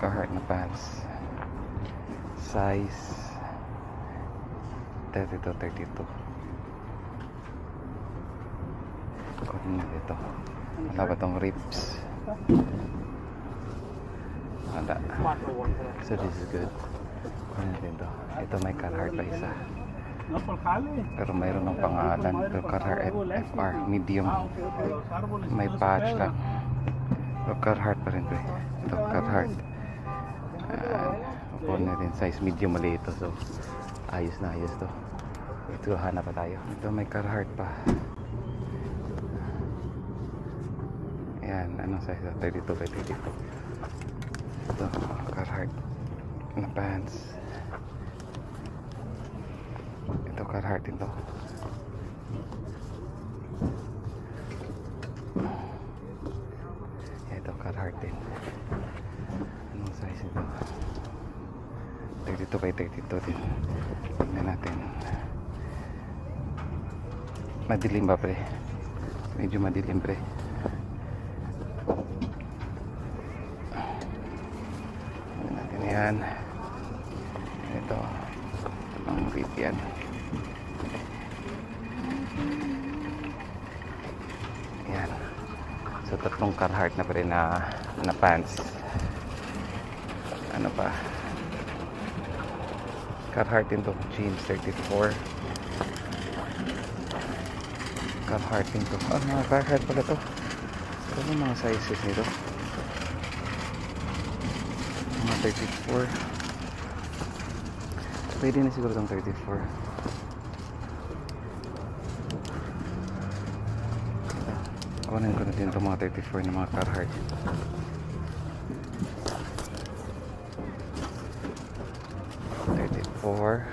Carhartt na pants. Size 32, 32. Kunin mo dito. Wala ba tong rips? Wala. So this is good. Kunin natin to. Ito may Carhartt pa isa. Pero mayroon ng pangalan. F- FR. Medium. May patch lang. Ito Carhartt pa rin. Ito Carhartt. Uh, Kunin natin size medium maliit to. So ayos na ayos to. Ito hanap pa tayo. Ito may Carhartt pa. Ayan, anong size? ito? 32 by 32. Ito, Carhartt na pants. Ito Carhartt din to. Ito Carhartt din. Anong size ito? 32 by 32 din. Tingnan natin. Madilim ba pre? Medyo madilim pre. Tingnan natin yan. Ito. Ang yan. Yan. So tatlong Carhartt na pa na, na pants. Ano pa? Carhartt din to. Jeans 34. Carhartt din to. Ah, mga Carhartt pala to. Ano ba mga sizes nito? Mga 34. Pwede na siguro itong 34. Kawanan ko na din itong mga 34 na mga Carhartt. Thirty-four.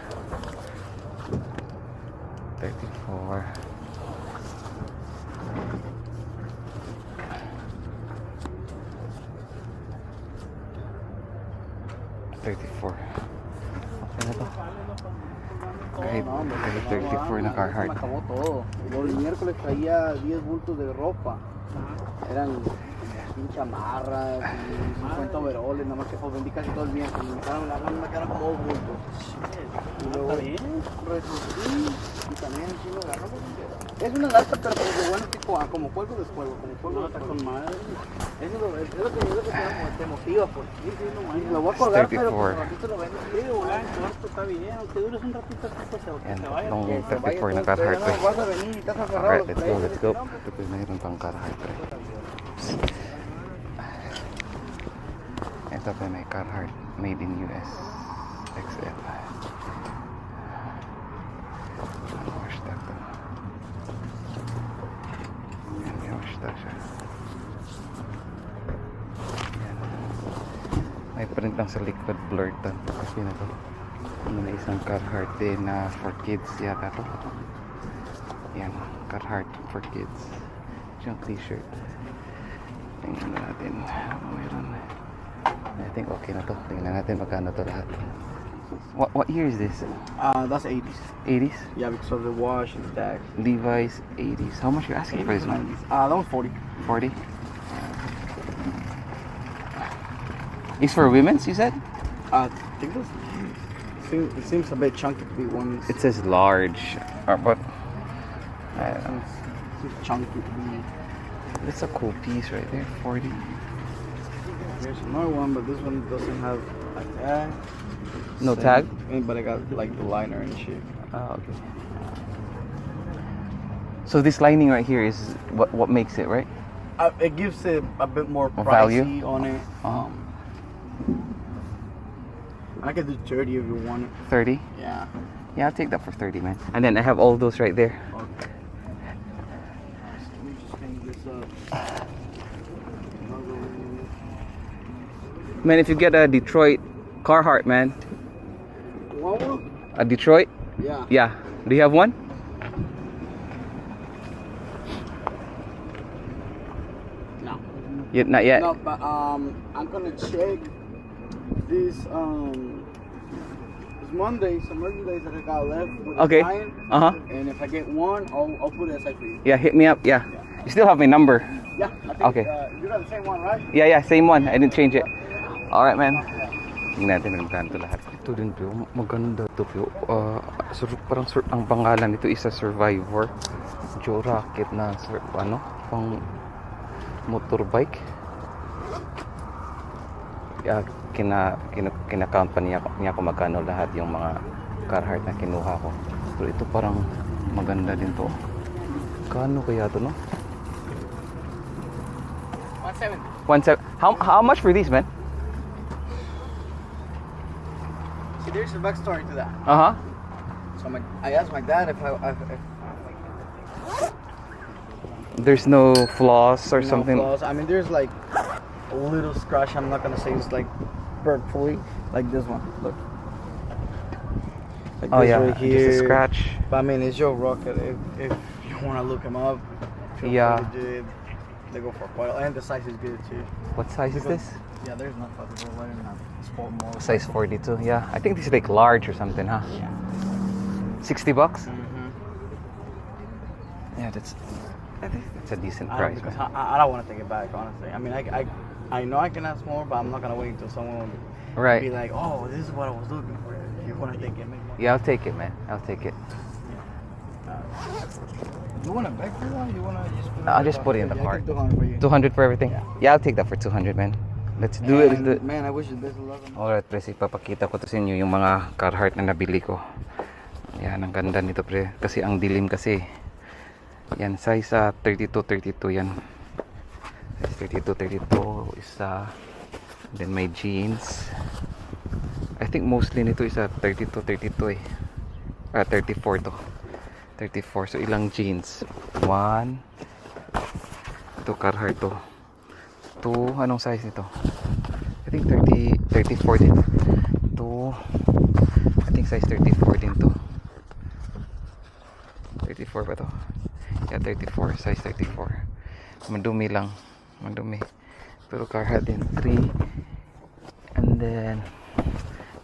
Miércoles traía 10 bultos de ropa. Eran sin chamarras y 50 overoles, nada más que pues, vendí casi todo el día. Me dejaron la me quedaron como dos bultos. Y luego Está bien. resurgí y también sí lo agarró. Es una lata, pero lo bueno es que ah, como cuelgo descuelgo, como cuelgo lata con madre. Es lo, es lo que yo creo que te, motiva, pues. Sí, sí, no. Lo voy a colgar, pero como lo. Sí, de esto está bien. Aunque dures un ratito, se, se vaya. No, no, no, no, no, that. Vas a venir y let's go, let's go. No. Esta fue mi Carhartt Made in US XL. Wash that though. Tag siya. Yan. May print lang sa blurred to. Kasi na to. Ano na isang Carhartt din na for kids yata to. Yan, Carhartt for kids. Yung t-shirt. Tingnan na natin. Meron. I think okay na to. Tingnan natin magkano to lahat. What, what year is this? Uh, that's 80s. 80s? Yeah, because of the wash and the tax. Levi's 80s. How much you asking for this one? Uh, that one's 40. 40? It's for women's, you said? Uh, I think that's. It seems, it seems a bit chunky to be one. It says large. Or what? I don't know. seems, seems chunky to be. It's a cool piece right there. 40. There's another one, but this one doesn't have a tag. No Same- tag? But I got like the liner and shit. Oh, okay. So this lining right here is what what makes it, right? Uh, it gives it a bit more pricey value? on it. Um, I could do 30 if you want it. 30? Yeah. Yeah, I'll take that for 30, man. And then I have all those right there. Okay. Let me just hang this up. Man, if you get a Detroit Carhartt, man. What one? A Detroit? Yeah. Yeah. Do you have one? No. Yet, not yet. No, but um, I'm gonna check this um this Monday, some merchandise that I got left with Okay. the client, Uh huh. and if I get one, I'll I'll put it aside for you. Yeah, hit me up. Yeah. You still have my number. Yeah, I think Okay. uh, you got the same one, right? Yeah, yeah, same one. I didn't change it. Alright, man. Tingnan natin ang ganito lahat. Ito din po, maganda to po. Uh, sur parang sur ang pangalan nito isa Survivor. Joe Rocket na sur ano, pang motorbike. Yeah, kina, kina, kina-count pa niya, niya kung magkano lahat yung mga Carhartt na kinuha ko. Pero ito parang maganda din to. Kano kaya to, no? 170. One sec. How, how much for these, man? See, there's a backstory to that. Uh-huh. So my, I asked my dad if I if, if There's no flaws or no something. flaws. I mean, there's like a little scratch. I'm not gonna say it's like burnt fully, like this one. Look. Like Oh this yeah, right just a scratch. But I mean, it's Joe Rocket. If, if you wanna look him up, feel Yeah. Free to do it. They go for quite, and the size is good too. What size is this? Yeah, there's not. Why not? Sport more. Size 42. Yeah, I think this is like large or something, huh? Yeah. 60 bucks. Mm-hmm. Yeah, that's that's a decent I, price. man. I, I don't want to take it back, honestly. I mean, I, I, I know I can ask more, but I'm not gonna wait until someone right. be like, oh, this is what I was looking for. If you want to take it, make more. Yeah, I'll take it, man. I'll take it. You want a bag for that? You want to just put it I'll just put it in the Yeah, cart. can do 100 for you. 200 for everything. Yeah. Yeah, I'll take that for 200, man. Let's do it. Do it. And, Man, I wish you best of luck. Alright, pre, ipapakita ko to sa inyo yung mga Carhartt na nabili ko. Yan, ang ganda nito, pre. Kasi ang dilim kasi. Yan, size ah, 32, 32 yan. Size 32, 32. Isa. Then may jeans. I think mostly nito is a 32, 32 eh. Ah, 34 to. 34. So, ilang jeans? One. Ito, Carhartt to. Two. Anong size nito? I think 30, 34 din. To, I think size 34 din to. 34 ba to? Yeah, 34. Size 34. Madumi lang. Madumi. Pero Carhartt din. 3. And then,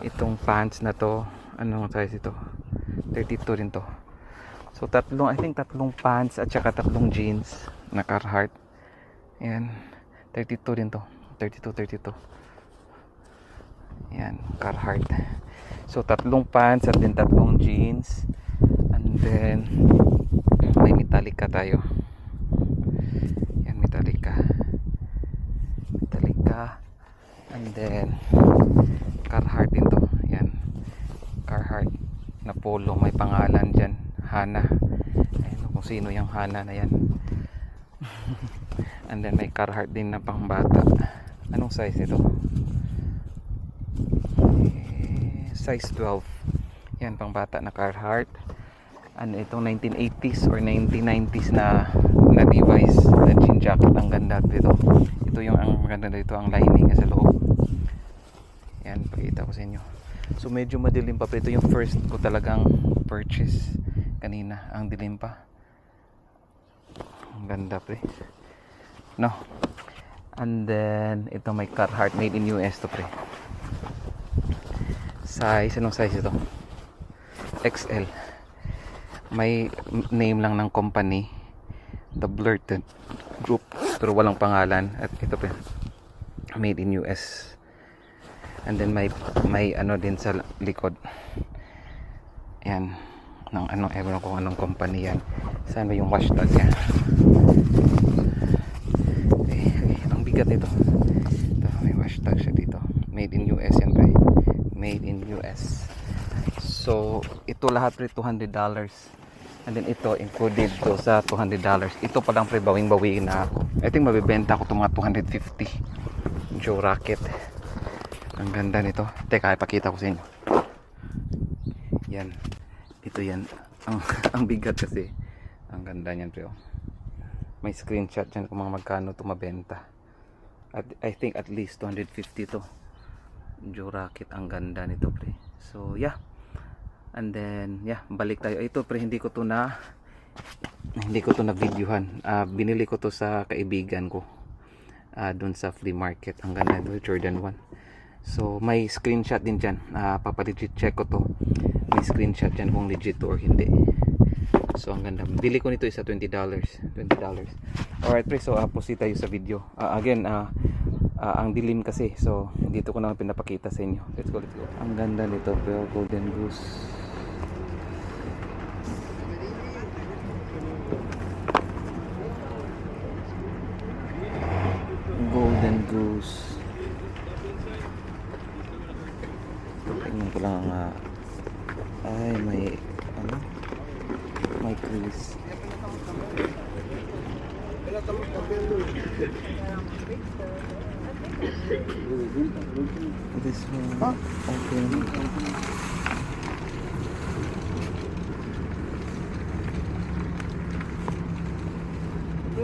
itong pants na to, anong size ito? 32 din to. So, tatlong, I think tatlong pants at saka tatlong jeans na Carhartt. Ayan. 32 din to. 32, 32. Yan, Carhartt. So, tatlong pants and then tatlong jeans. And then, may Metallica tayo. Yan, Metallica. Metallica. And then, Carhartt din to. Yan. Carhartt na polo. May pangalan dyan. Hana. Ayun, kung sino yung Hana na yan. And then, may Carhartt din na pangbata. Anong size nito? Eh, size 12 yan pang bata na Carhartt ano itong 1980s or 1990s na na device na jean jacket ang ganda dito ito yung ang maganda dito ang lining sa loob yan pakita ko sa inyo so medyo madilim pa pero ito yung first ko talagang purchase kanina. Ang dilim pa. Ang ganda pre no. And then ito may Carhartt made in US to pre. Size anong size ito? XL may name lang ng company the Blurted Group. Pero walang pangalan. At ito pa made in US and then may may ano din sa likod. Yan ng ano ewan ko anong company yan. Saan ba yung washtag niya. Okay, okay. ang bigat nito. Ito may hashtag siya dito. Made in US yan pre made in US so ito lahat pre 200 dollars. And then ito included to sa 200 dollars. Ito pa lang pre bawing bawi na ako. I think mabibenta ko to mga 250 Joe Rocket. Ang ganda nito. Teka ipakita ko sa inyo. Yan ito yan. Ang, ang bigat kasi. Ang ganda niyan pre may screenshot dyan kung mga magkano to mabenta. At I think at least 250 to. Rocket ang ganda nito pre. So yeah. And then yeah balik tayo. Ito pre hindi ko to na hindi ko to na videohan Ah, binili ko to sa kaibigan ko uh, dun sa flea market. Ang ganda nito Jordan 1 so may screenshot din dyan uh, papalegit check ko to may screenshot dyan kung legit to or hindi So ang ganda. Bili ko nito isa $20. $20. Alright pre, so uh, proceed tayo sa video. Ah, again, ah ah, ang dilim kasi. So dito ko na pinapakita sa inyo. Let's go, let's go. Ang ganda nito, pero golden goose. Golden goose. Tingnan ko lang nga. Ay, may ano? May crease. This one. Okay.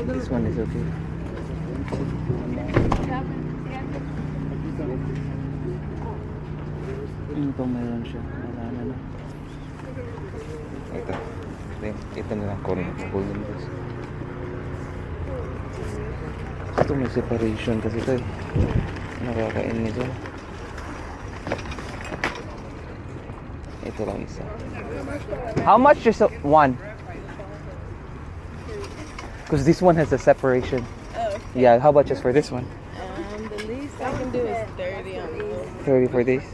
This one is okay. Ano pang mayroon siya? Wala na na. Ito. Ito, ito na lang corner. Golden goose. Ito may separation kasi ito eh. Nakakain nito. Ito lang isa. How much is one? Because this one has a separation. Oh, Yeah, how about just for this one? um, the least I can do is 30 on those. 30 for this?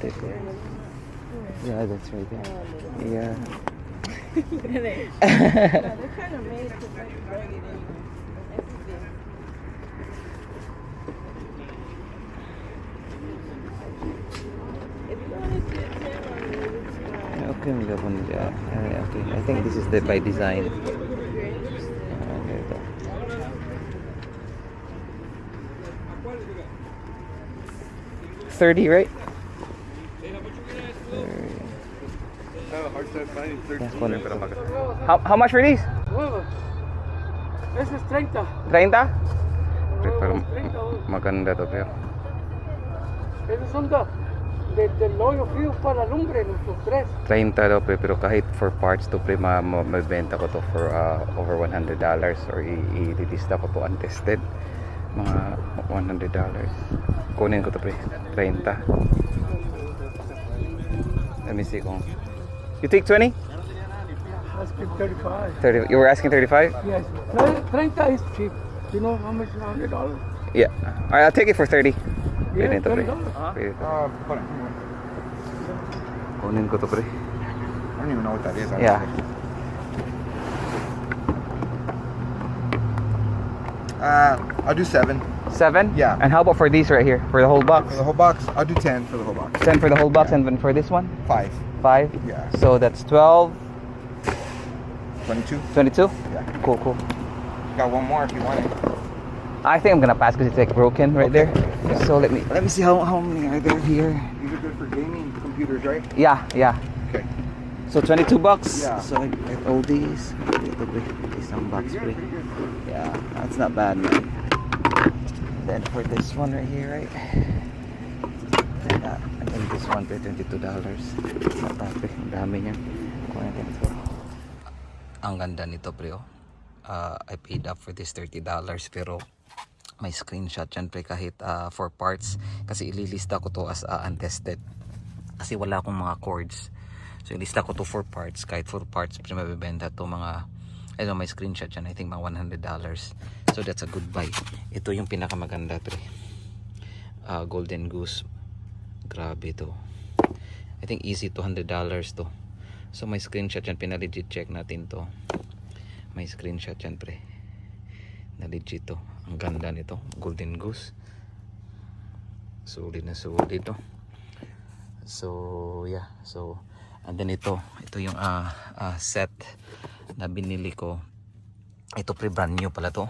These have Three, some six, sticker in them. Yeah, that's right there. Yeah. Really? yeah, they're kind of made to like drag it in. Everything. If you wanted to attend on me, it's fine. Okay, ang gabon niya. Ay, okay. I think this is the by design. If you're interested. Ah, Okay, ito. Thirty, right? Yeah, corner. How, how much for these? Ese es 30. 30? Pero maganda to pero. Esos son de, de, del hoyo frío para lumbre, los tres. 30 daw pre, pero kahit for parts to pre ma, ma mabenta ko to for uh, over 100 dollars or i- i-lista ko to untested mga 100 dollars kunin ko to pre 30 let me see kung you take 20? Let's give 35. 30 you were asking 35? Yes. 30 is cheap. You know how much is $100? yeah alright I'll take it for 30 Yeah, Pwede to pre $20. Pwede to. Uh, kunin ko to pre I don't even know what that is. I don't yeah Uh, I'll do seven 7? Yeah. and how about for these right here for the whole box? for the whole box. I'll do ten for the whole box. 10 for the whole box and then for this one? Five. 5? Yeah. so that's 12 Twenty-two. 22? Yeah. cool cool Got one more if you want it. I think I'm gonna pass because it's like broken right there. So let me let me see how how many are there here. These are good for gaming computers, right? Yeah, yeah. Okay. So 22 bucks. Yeah. So I get all these. Isang box pre. Yeah, that's not bad, man. Then for this one right here, right? Yeah, I think this one pre, 22 dollars. Not bad pre, ang dami niya. Kuha natin ito. Ang ganda nito pre, oh. Uh, I paid up for this 30 dollars pero may screenshot yan pre kahit ah, for parts kasi ililista ko to as ah, untested kasi wala akong mga cords so ilista ko to for parts kahit for parts pre mabibenta to mga ano may screenshot yan. I think mga 100 dollars. So that's a good buy. Ito yung pinakamaganda pre. Ah, golden goose. Grabe to. I think easy 200 dollars to. So may screenshot yan. Pinalegit check natin to. May screenshot yan pre. Na legit to. Ang ganda nito. Golden goose. Solid na solid to. So yeah. So and then ito. Ito yung ah ah, set na binili ko ito pre brand new pala to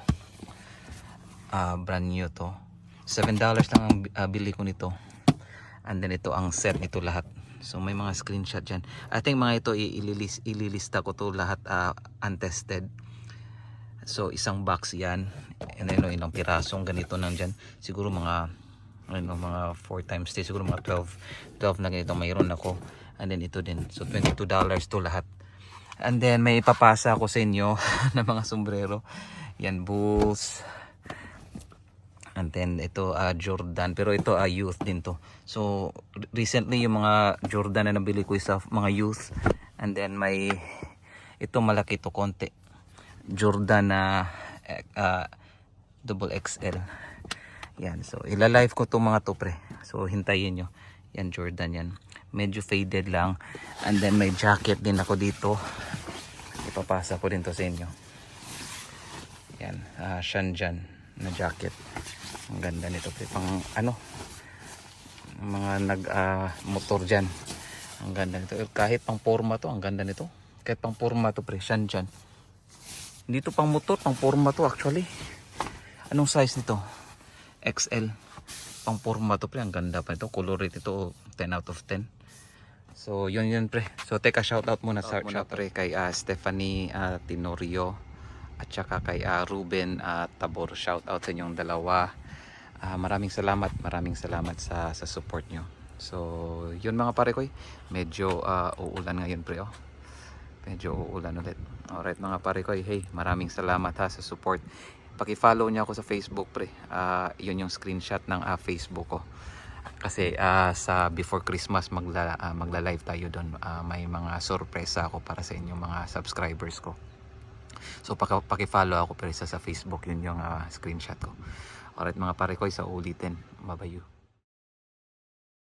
ah brand new to 7 dollars lang ang ah, bili ko nito and then ito ang set nito lahat so may mga screenshot dyan I think mga ito ililis, ililista ko to lahat ah, untested So isang box 'yan. And then, ilang pirasong ganito nandyan. Siguro mga ano mga 4 times 3 siguro mga 12 12 na ganito mayroon ako. And then ito din. So 22 dollars to lahat. And then may ipapasa ako sa inyo ng mga sombrero. Yan bulls. And then ito ah, Jordan pero ito ah, youth din to. So re- recently yung mga Jordan na nabili ko sa mga youth and then may ito malaki to konti. Jordan na ah, double XL. Yan so ila-live ko to mga to pre. So hintayin nyo. Yan Jordan yan. Medyo faded lang and then may jacket din ako dito. Ipapasa ko din to sa inyo. Yan, uh, Shanjan na jacket. Ang ganda nito. Pang ano, mga nag ah, motor dyan. Ang ganda nito. Eh, Kahit pang forma to, ang ganda nito. Kahit pang forma to pre, Shanjan. Dito pang motor, pang forma to actually. Anong size nito? XL. Pang forma to pre, ang ganda pa nito. Color rate ito, 10 out of 10. So, yun yun pre. So, teka, shoutout muna sa shout pre kay ah, Stephanie ah, Tenorio at saka kay ah, Ruben at Tabor. Shoutout sa inyong dalawa. Ah, maraming salamat, maraming salamat sa sa support nyo. So, yun mga pare ko, medyo ah, uulan ngayon pre oh. Medyo uulan ulit. Alright mga pare ko, hey, maraming salamat ha sa support. Paki-follow niyo ako sa Facebook pre. Ah, yun yung screenshot ng ah, Facebook ko kasi ah, sa before Christmas magla ah, magla-live tayo doon. Ah, may mga sorpresa ako para sa inyong mga subscribers ko. So paki- paki-follow ako pero sa Facebook yun yung ah, screenshot ko. Alright mga pare ko, sa ulitin. Babayu.